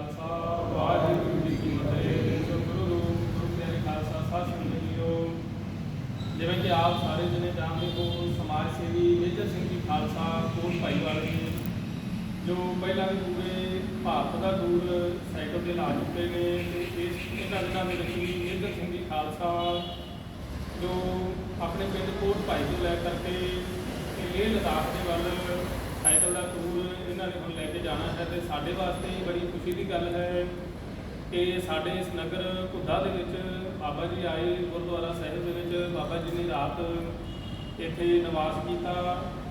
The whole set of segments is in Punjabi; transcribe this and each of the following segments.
ਖਾਲਸਾ, ਵਾਹਿਗੁਰੂ ਜੀ ਕੀ ਫਤਿਹ। ਸੋ ਗੁਰੂ ਰੂਪ ਗੁਰੂ ਪਿਆਰੇ ਖਾਲਸਾ ਸਾਧ ਸੰਗਤ ਜੀਓ ਜਿਵੇਂ ਕਿ ਆਪ ਸਾਰੇ ਜਣੇ ਜਾਣਦੇ ਹੋ, ਸਮਾਜ ਸੇਵੀ ਮੇਜਰ ਸਿੰਘ ਜੀ ਖਾਲਸਾ, ਕੋਟ ਭਾਈਵਾਲ ਜੀ, ਜੋ ਪਹਿਲਾਂ ਵੀ ਪੂਰੇ ਭਾਰਤ ਦਾ ਟੂਰ ਸਾਈਕਲ ਤੇ ਲਾ ਚੁੱਕੇ ਨੇ ਤੇ ਇਸ ਇਹਨਾਂ ਦਿਨਾਂ ਦੇ ਵਿੱਚ ਵੀ ਮੇਜਰ ਸਿੰਘ ਜੀ ਖਾਲਸਾ, ਜੋ ਆਪਣੇ ਪਿੰਡ ਕੋਟ ਭਾਈ ਤੋਂ ਲੈ ਕਰਕੇ ਤੇ ਲੇਹ ਲਦਾਖ ਸਾਈਕਲ ਦਾ ਟੂਰ ਇਹਨਾਂ ਨੇ ਹੁਣ ਲੈ ਕੇ ਜਾਣਾ ਹੈ ਤੇ ਸਾਡੇ ਵਾਸਤੇ ਬੜੀ ਖੁਸ਼ੀ ਦੀ ਗੱਲ ਹੈ ਕਿ ਸਾਡੇ ਇਸ ਨਗਰ ਘੁੱਦਾ ਦੇ ਵਿੱਚ ਬਾਬਾ ਜੀ ਆਏ ਗੁਰਦੁਆਰਾ ਸਾਹਿਬ ਦੇ ਵਿੱਚ। ਬਾਬਾ ਜੀ ਨੇ ਰਾਤ ਇੱਥੇ ਨਿਵਾਸ ਕੀਤਾ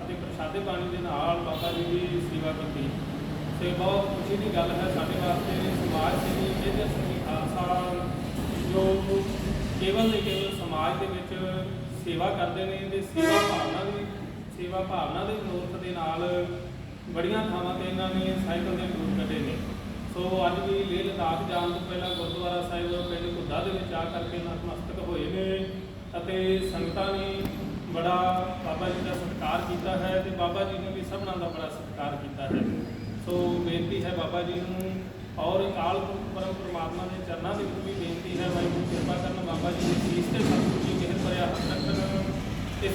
ਅਤੇ ਪ੍ਰਸ਼ਾਦੇ ਪਾਣੀ ਦੇ ਨਾਲ ਬਾਬਾ ਜੀ ਦੀ ਸੇਵਾ ਕੀਤੀ। ਤੇ ਬਹੁਤ ਖੁਸ਼ੀ ਦੀ ਗੱਲ ਹੈ ਸਾਡੇ ਵਾਸਤੇ ਸਮਾਜ ਸੇਵੀ ਮੇਜਰ ਸਿੰਘ ਜੀ ਖਾਲਸਾ ਜੋ ਕੇਵਲ ਤੇ ਕੇਵਲ ਸਮਾਜ ਦੇ ਵਿੱਚ ਸੇਵਾ ਕਰਦੇ ਨੇ ਤੇ ਸੇਵਾ ਭਾਵਨਾ ਦੀ ਸੇਵਾ ਭਾਵਨਾ ਦੇ ਮਨੋਰਥ ਦੇ ਨਾਲ ਬੜੀਆਂ ਥਾਵਾਂ ਤੇ ਇਹਨਾਂ ਨੇ ਸਾਈਕਲ ਦੇ ਟੂਰ ਕੱਢੇ ਨੇ। ਸੋ ਅੱਜ ਵੀ ਲੇਹ ਲਦਾਖ ਜਾਣ ਤੋਂ ਪਹਿਲਾਂ ਗੁਰਦੁਆਰਾ ਸਾਹਿਬ ਪਿੰਡ ਘੁੱਦਾ ਦੇ ਵਿੱਚ ਆ ਕਰਕੇ ਨਤਮਸਤਕ ਹੋਏ ਨੇ ਅਤੇ ਸੰਗਤਾਂ ਨੇ ਬੜਾ ਬਾਬਾ ਜੀ ਦਾ ਸਤਿਕਾਰ ਕੀਤਾ ਹੈ ਤੇ ਬਾਬਾ ਜੀ ਨੇ ਵੀ ਸਭਨਾਂ ਦਾ ਬੜਾ ਸਤਿਕਾਰ ਕੀਤਾ ਹੈ। ਸੋ ਬੇਨਤੀ ਹੈ ਬਾਬਾ ਜੀ ਨੂੰ ਔਰ ਅਕਾਲ ਪੁਰਖ ਪਰਮ ਪ੍ਰਮਾਤਮਾ ਦੇ ਚਰਨਾਂ ਦੇ ਵਿੱਚ ਵੀ ਬੇਨਤੀ ਹੈ ਵਾਹਿਗੁਰੂ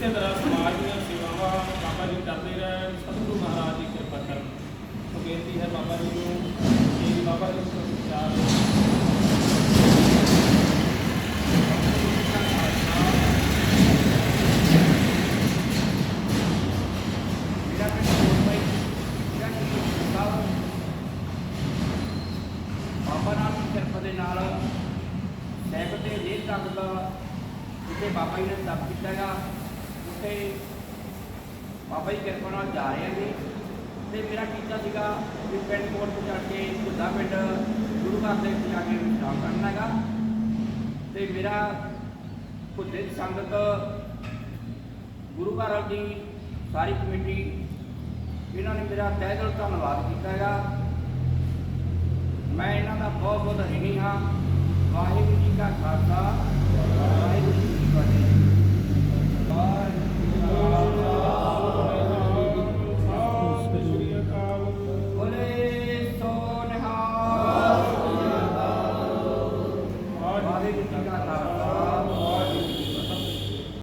ਇਸੇ ਤਰ੍ਹਾਂ ਸਮਾਜ ਦੀਆਂ ਸੇਵਾਵਾਂ ਬਾਬਾ ਜੀ ਕਰਦੇ ਰਹਿਣ, ਸਤਿਗੁਰੂ ਮਹਾਰਾਜ ਦੀ ਕਿਰਪਾ ਕਰਨ। ਸੋ ਬੇਨਤੀ ਹੈ ਬਾਬਾ ਜੀ ਨੂੰ ਕਿ ਬਾਬਾ ਜੀ ਨੂੰ ਵਿਚਾਰ ਬਾਬਾ ਨਾਨਕ ਦੀ ਕਿਰਪਾ ਦੇ ਨਾਲ ਸਹਿਬ ਤੇ ਜੇਲ੍ਹ ਤੱਕ ਦਾ ਜਿੱਥੇ ਬਾਬਾ ਜੀ ਨੇ ਤਪ ਕੀਤਾ ਹੈਗਾ ਉੱਥੇ ਬਾਬਾ ਜੀ ਦੀ ਕਿਰਪਾ ਨਾਲ ਜਾ ਰਹੇ ਹਾਂ ਜੀ ਤੇ ਮੇਰਾ ਕੀਤਾ ਸੀਗਾ ਵੀ ਪਿੰਡ ਕੋਟ ਤੋਂ ਚੱਲ ਕੇ ਬੁੱਧਾ ਪਿੰਡ ਗੁਰੂ ਘਰ ਦੇ ਵਿੱਚ ਜਾ ਕੇ ਵਿਸ਼ਰਾਮ ਕਰਨਾ ਹੈਗਾ। ਤੇ ਮੇਰਾ ਬੁੱਧੇ ਦੀ ਸੰਗਤ ਗੁਰੂ ਘਰ ਦੀ ਸਾਰੀ ਕਮੇਟੀ, ਇਹਨਾਂ ਨੇ ਮੇਰਾ ਤਹਿ ਦਿਲ ਧੰਨਵਾਦ ਕੀਤਾ ਹੈਗਾ। ਮੈਂ ਇਹਨਾਂ ਦਾ ਬਹੁਤ ਬਹੁਤ ਰਿਣੀ ਹਾਂ। ਵਾਹਿਗੁਰੂ ਜੀ ਕਾ ਖਾਲਸਾ, ਵਾਹਿਗੁਰੂ ਜੀ ਕਾ हमें भी टीका लगाना